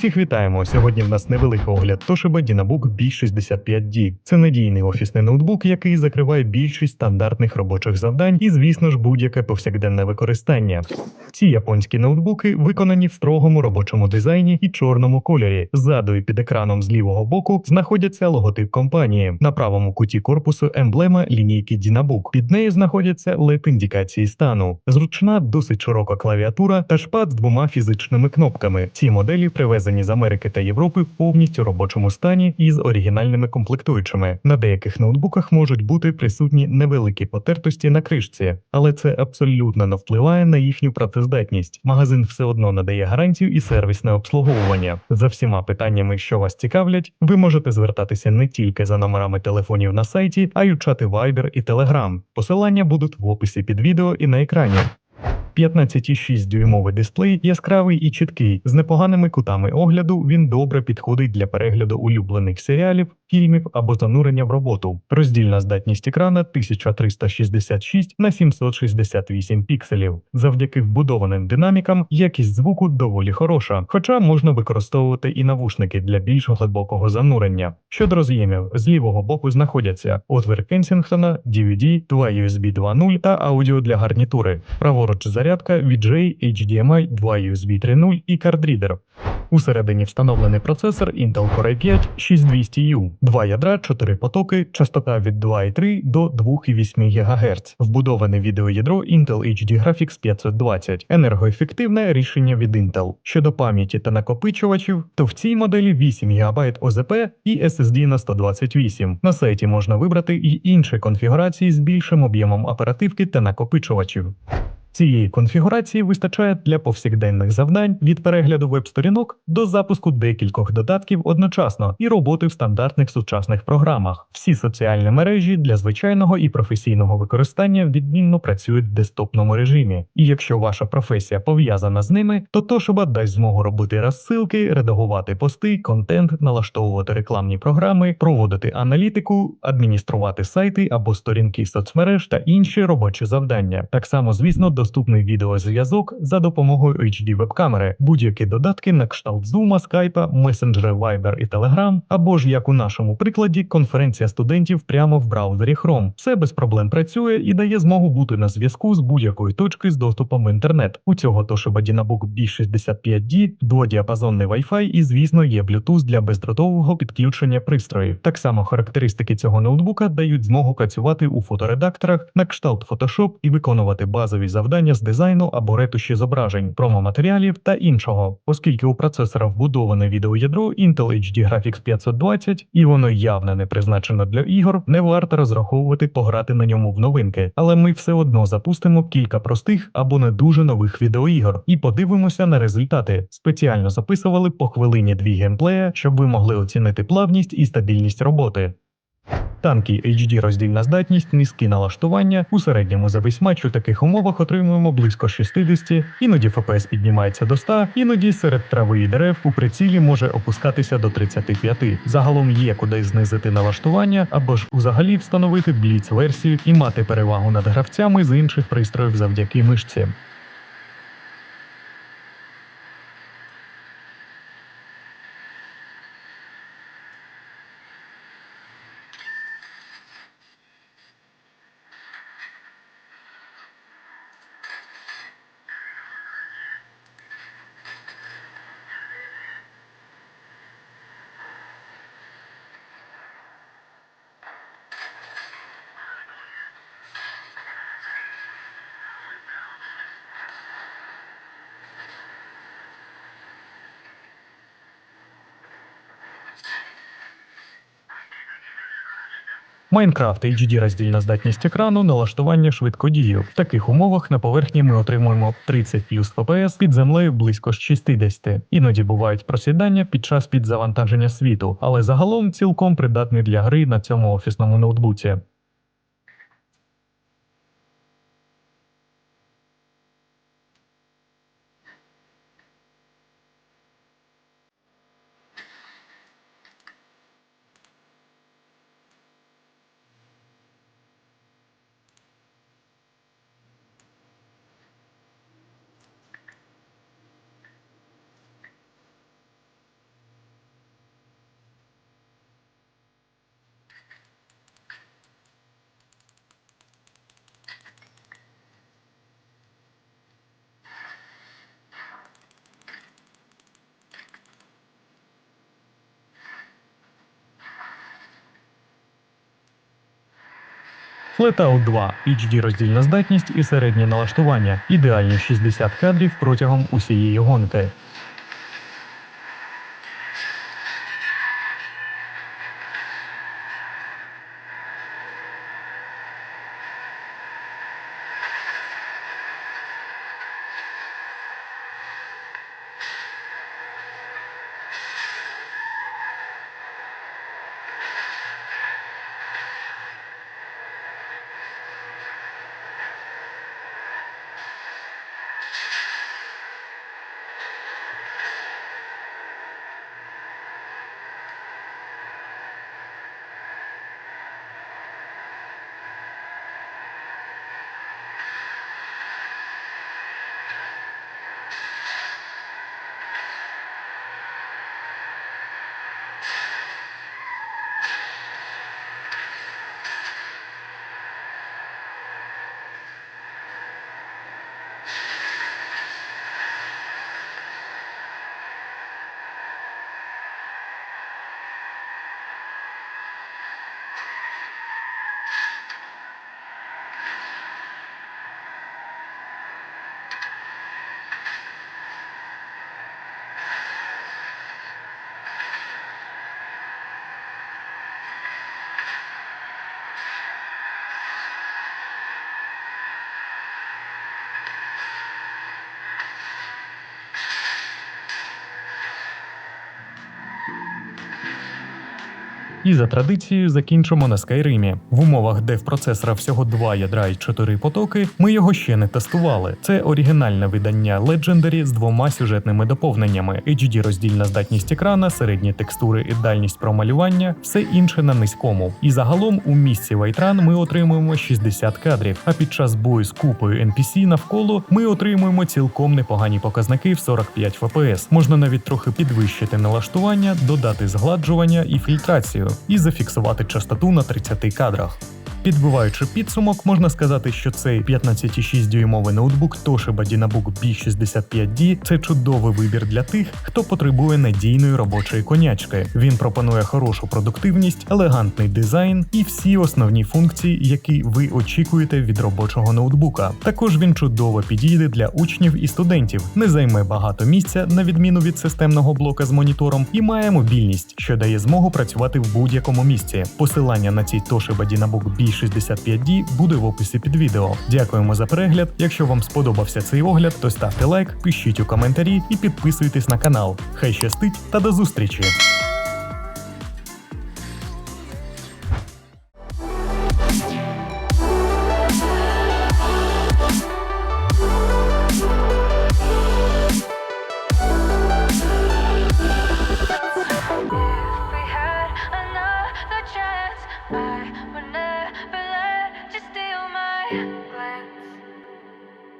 Усіх вітаємо! Сьогодні в нас невеликий огляд Toshiba DynaBook B65D. Це надійний офісний ноутбук, який закриває більшість стандартних робочих завдань і, звісно ж, будь-яке повсякденне використання. Ці японські ноутбуки виконані в строгому робочому дизайні і чорному кольорі. Ззаду і під екраном з лівого боку знаходяться логотип компанії. На правому куті корпусу емблема лінійки DynaBook. Під нею знаходяться led індикації стану. Зручна, досить широка клавіатура та шпат з двома фізичними кнопками. Ці моделі привезені з Америки та Європи в повністю робочому стані і з оригінальними комплектуючими. На деяких ноутбуках можуть бути присутні невеликі потертості на кришці, але це абсолютно не впливає на їхню працездатність. Магазин все одно надає гарантію і сервісне обслуговування. За всіма питаннями, що вас цікавлять, ви можете звертатися не тільки за номерами телефонів на сайті, а й у чати Viber і Telegram. Посилання будуть в описі під відео і на екрані. 15,6 дюймовий дисплей яскравий і чіткий, з непоганими кутами огляду він добре підходить для перегляду улюблених серіалів, фільмів або занурення в роботу. Роздільна здатність екрана 1366 на 768 пікселів. Завдяки вбудованим динамікам якість звуку доволі хороша, хоча можна використовувати і навушники для більш глибокого занурення. Щодо роз'ємів, з лівого боку знаходяться отвір Кенсінгтона, DVD, два USB 2.0 та аудіо для гарнітури. Праворуч зарядка VJ, HDMI, 2 USB 3.0 і кардрідер. Усередині встановлений процесор Intel Core i 5 6200U, два ядра, 4 потоки, частота від 2,3 до 2,8 ГГц, вбудоване відеоядро Intel HD Graphics 520, енергоефективне рішення від Intel. Щодо пам'яті та накопичувачів, то в цій моделі 8 ГБ ОЗП і SSD на 128. На сайті можна вибрати і інші конфігурації з більшим об'ємом оперативки та накопичувачів. Цієї конфігурації вистачає для повсякденних завдань від перегляду веб-сторінок до запуску декількох додатків одночасно і роботи в стандартних сучасних програмах. Всі соціальні мережі для звичайного і професійного використання відмінно працюють в десктопному режимі. І якщо ваша професія пов'язана з ними, то Toshiba дасть змогу робити розсилки, редагувати пости, контент, налаштовувати рекламні програми, проводити аналітику, адмініструвати сайти або сторінки соцмереж та інші робочі завдання. Так само, звісно, доступний відеозв'язок за допомогою HD веб-камери, будь-які додатки на кшталт Zoom, Skype, месенджери Viber і Telegram, або ж як у нашому прикладі, конференція студентів прямо в браузері Chrome. Все без проблем працює і дає змогу бути на зв'язку з будь-якої точки з доступом в інтернет. У цього Toshiba DynaBook B65D дводіапазонний Wi-Fi і, звісно, є Bluetooth для бездротового підключення пристроїв. Так само характеристики цього ноутбука дають змогу працювати у фоторедакторах на кшталт Photoshop і виконувати базові завдання з дизайну або ретуші зображень, промоматеріалів та іншого, оскільки у процесора вбудоване відеоядро Intel HD Graphics 520 і воно явно не призначено для ігор, не варто розраховувати пограти на ньому в новинки, але ми все одно запустимо кілька простих або не дуже нових відеоігор і подивимося на результати. Спеціально записували по хвилині дві геймплея, щоб ви могли оцінити плавність і стабільність роботи. Танки HD роздільна здатність, низькі налаштування. У середньому за весь матч у таких умовах отримуємо близько 60, іноді ФПС піднімається до 100, іноді серед трави і дерев у прицілі може опускатися до 35. Загалом є куди знизити налаштування або ж узагалі встановити бліц версію і мати перевагу над гравцями з інших пристроїв завдяки мишці. Майнкрафт HD роздільна здатність екрану, налаштування швидкодію. В таких умовах на поверхні ми отримуємо 30 плюс ФПС під землею близько 60. Іноді бувають просідання під час підзавантаження світу, але загалом цілком придатний для гри на цьому офісному ноутбуці. Flatout 2 HD роздільна здатність і середнє налаштування. Ідеальні 60 кадрів протягом усієї гонки. І за традицією закінчимо на Скайримі. В умовах, де в процесора всього два ядра і чотири потоки, ми його ще не тестували. Це оригінальне видання Legendary з двома сюжетними доповненнями: HD роздільна здатність екрана, середні текстури і дальність промалювання, все інше на низькому. І загалом у місці Вайтран ми отримуємо 60 кадрів. А під час бою з купою NPC навколо ми отримуємо цілком непогані показники в 45 FPS. Можна навіть трохи підвищити налаштування, додати згладжування і фільтрацію, і зафіксувати частоту на 30 кадрах. Підбиваючи підсумок, можна сказати, що цей 15,6 дюймовий ноутбук Toshiba Dynabook B65D – це чудовий вибір для тих, хто потребує надійної робочої конячки. Він пропонує хорошу продуктивність, елегантний дизайн і всі основні функції, які ви очікуєте від робочого ноутбука. Також він чудово підійде для учнів і студентів, не займе багато місця на відміну від системного блока з монітором, і має мобільність, що дає змогу працювати в будь-якому місці. Посилання на цей Toshiba Dynabook B65D буде в описі під відео. Дякуємо за перегляд. Якщо вам сподобався цей огляд, то ставте лайк, пишіть у коментарі і підписуйтесь на канал. Хай щастить та до зустрічі!